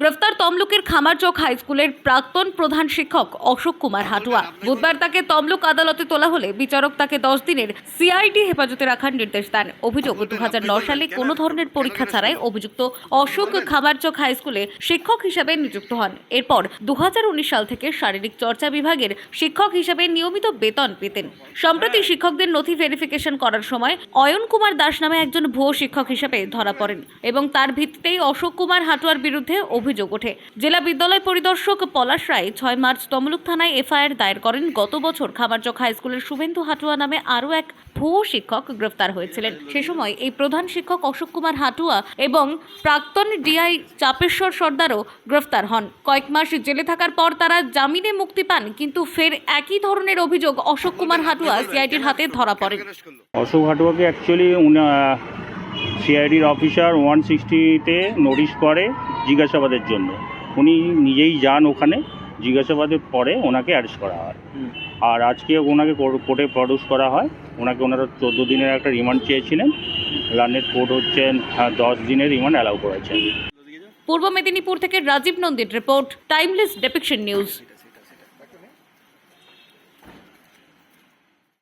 গ্রেফতার তমলুকের খামারচক হাই স্কুলের প্রাক্তন প্রধান শিক্ষক অশোক কুমার হাটুয়া। বুধবার তাকে তমলুক আদালতে তোলা হলে বিচারক তাকে দশ দিনের সিআইডি হেফাজতে রাখার নির্দেশ দেন। অভিযোগ দু সালে কোনো ধরনের পরীক্ষা ছাড়াই অভিযুক্ত অশোক খামারচক হাই স্কুলে শিক্ষক হিসাবে নিযুক্ত হন। এরপর দু হাজার উনিশ সাল থেকে শারীরিক চর্চা বিভাগের শিক্ষক হিসাবে নিয়মিত বেতন পেতেন। সম্প্রতি শিক্ষকদের নথি ভেরিফিকেশন করার সময় অয়ন কুমার দাস নামে একজন ভুয়ো শিক্ষক হিসেবে ধরা পড়েন এবং তার ভিত্তিতেই অশোক কুমার হাটুয়ার বিরুদ্ধে অভিযোগ ওঠে। জেলা বিদ্যালয় পরিদর্শক পলাশ রায় ছয় মার্চ তমলুক থানায় এফআইআর দায়ের করেন। গত বছর খামারচক হাই স্কুলের শুভেন্দু হাটুয়া নামে আরও এক ভুয়ো শিক্ষক গ্রেফতার হয়েছিলেন। সে সময় এই প্রধান শিক্ষক অশোক কুমার হাটুয়া এবং প্রাক্তন ডিআই চাপেশ্বর সর্দারও গ্রেফতার হন। কয়েক মাস জেলে থাকার পর তারা জামিনে মুক্তি পান, কিন্তু ফের একই ধরনের অভিযোগ অশোক কুমার হাটুয়া সিআইটির হাতে ধরা পড়েন অশোক হাটুয়াকে অ্যাকচুয়ালি সিআইডির অফিসার ওয়ান সিক্সটিতে নোটিশ করে জিজ্ঞাসাবাদের জন্য। উনি নিজেই যান ওখানে জিজ্ঞাসাবাদের পরে ওনাকে অ্যারেস্ট করা হয়। আর আজকে ওনাকে কোর- কোর্টে প্রডিউস করা হয়। ওনাকে ওনারা চোদ্দ দিনের একটা রিমান্ড চেয়েছিলেন। লার্নের কোর্ট হচ্ছে হ্যাঁ, দশ দিনের রিমান্ড অ্যালাউ করেছেন পূর্ব মেদিনীপুর থেকে রাজীব নন্দীর রিপোর্ট টাইমলেস ডেপিকশন নিউজ